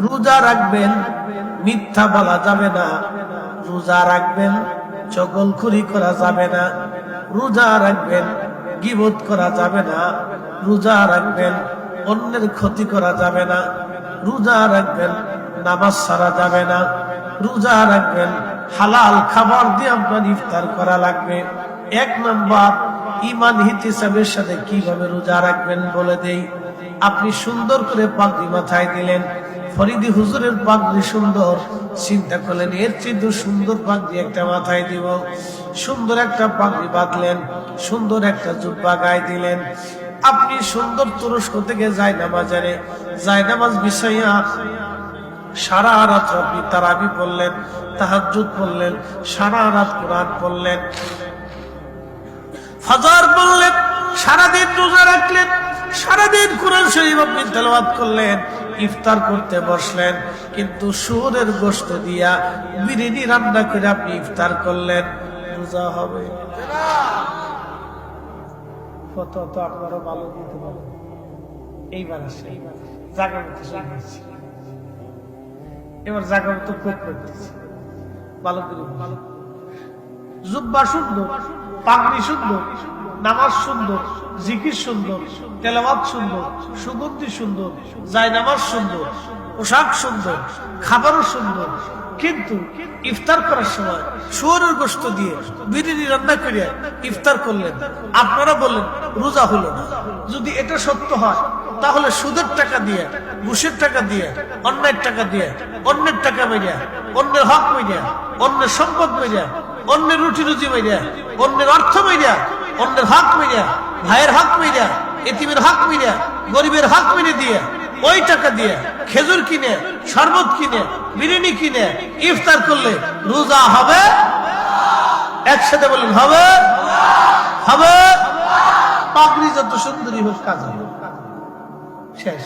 রোজা রাখবেন, মিথ্যা বলা যাবে না। রোজা রাখবেন চগলখুরি করা যাবে না। রোজা রাখবেন, গিবত করা যাবে না। রোজা রাখবেন, অন্যের ক্ষতি করা যাবে না। রোজা রাখবেন, নামাজ সারা যাবে না। রোজা রাখবেন, হালাল খাবার দিয়ে আপনার ইফতার করা লাগবে। এক নম্বর ইমান হিতিসাবের সাথে কীভাবে রোজা রাখবেন বলে দেই? আপনি সুন্দর করে পাগড়ি মাথায় দিলেন। ফরিদি হুজুরের পাগড়ি সুন্দর। চিন্তা করলেন, এর চেয়ে সুন্দর পাগড়ি একটা মাথায় দিব। সুন্দর একটা পাগড়ি বাঁধলেন, সুন্দর একটা জুব্বা গায়ে দিলেন। আপনি সুন্দর তুরস্ক থেকে যায় নামাজারে যায় নামাজ বিষয়া সারা রাত আপনি তারাবি পড়লেন, তাহাজ্জুদ পড়লেন, সারা রাত কোরআন পড়লেন। ফাজার বললেন সারাদিন রোজা রাখলেন সারাদিন কোরআন শরীফ আপনি তেলাওয়াত করলেন, ইফতার করতে বসলেন, কিন্তু সুরের গোস্ত দিয়া বিরিয়ানি রান্না করে আপনি ইফতার করলেন, রোজা হবে। দিতে এইবার মতো এবার সুন্দর নামাজ সুন্দর জিকির সুন্দর তেলাবাদ সুন্দর সুগন্ধি সুন্দর, জায়নামাজ সুন্দর, পোশাক সুন্দর, খাবারও সুন্দর। কিন্তু ইফতার করার সময় শুয়োরের গোস্ত দিয়ে বিরিয়ানি রান্না করিয়া ইফতার করলেন। আপনারা বললেন, রোজা হলো না। যদি এটা সত্য হয়, তাহলে সুদের টাকা দিয়ে, ঘুষের টাকা দিয়ে অন্যের টাকা দিয়ে, অন্যের টাকা মেরিয়া অন্যের হক মেরিয়া অন্যের সম্পদ মেরিয়া অন্যের রুটি রুজি মেরিয়া অন্যের অর্থ মেরিয়া অন্যের হক মেরিয়া ভাইয়ের হক মিলে এতিমের হক মিলে গরিবের হক মিনে দিয়ে ওই টাকা দিয়ে খেজুর কিনে, শরবত কিনে, বিরিয়ানি কিনে ইফতার করলে রোজা হবে? একসাথে বলেন, হবে? হবে? পাগড়ি যত সুন্দরী হোক, কাজ হবে। শেষ।